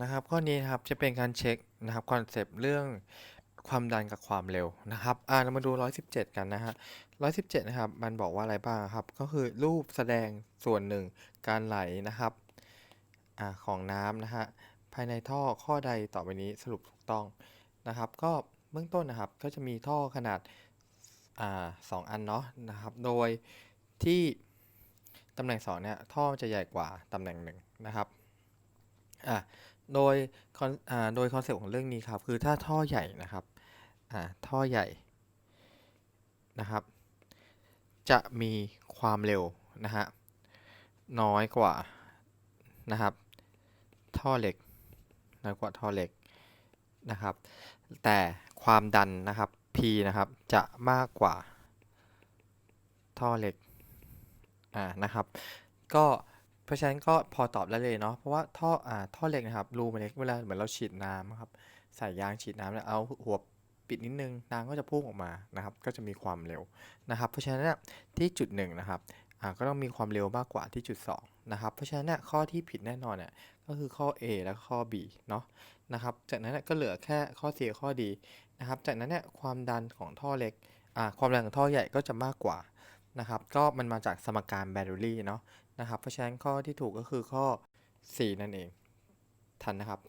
นะครับข้อนี้นะครับจะเป็นการเช็คนะครับคอนเซปต์เรื่องความดันกับความเร็วนะครับอ่าเรามาดู 117 กันนะฮะ117 นะครับ มันบอกว่าอะไรบ้างครับ ก็คือรูปแสดงส่วนหนึ่งการไหลนะครับอ่าของน้ำนะฮะภายในท่อข้อใดต่อไปนี้สรุปถูกต้องนะครับ ก็เบื้องต้นนะครับก็จะมีท่อขนาดอ่าสองอันเนาะนะครับ โดยที่ตำแหน่งสองเนี่ยท่อจะใหญ่กว่าตำแหน่งหนึ่งนะครับอ่า โดยคอนอ่าโดยคอนเซ็ปต์ของเรื่องนี้ครับ คือถ้าท่อใหญ่นะครับท่อใหญ่นะครับ จะมีความเร็วนะฮะน้อยกว่านะครับ ท่อเหล็กน้อยกว่าท่อเหล็กนะครับ แต่ความดันนะครับ P นะครับจะมากกว่าท่อเหล็กอ่านะครับ ก็ เพราะฉะนั้นก็พอตอบได้เลยเนาะเพราะว่าท่ออ่าท่อเหล็กนะครับรูมันเล็กเวลาเหมือนเราฉีดน้ำครับใส่ยางฉีดน้ำแล้วเอาหัวปิดนิดนึงน้ำก็จะพุ่งออกมานะครับก็จะมีความเร็วนะครับ เพราะฉะนั้นเนี่ยที่จุดหนึ่งนะครับอ่าก็ต้องมีความเร็วมากกว่าที่จุดสองนะครับเพราะฉะนั้นเนี่ยข้อที่ผิดแน่นอนเนี่ยก็คือข้อ A และข้อ B เนาะนะครับจากนั้นเนี่ยก็เหลือแค่ข้อ C กับข้อ D นะครับจากนั้นเนี่ยความดันของท่อเล็กอ่าความดันของท่อใหญ่ก็จะมากกว่านะครับก็มันมาจากสมการแบรูลี่เนาะ นะครับ เพราะฉะนั้นข้อที่ถูกก็คือข้อ 4 นั่นเอง ทันนะครับ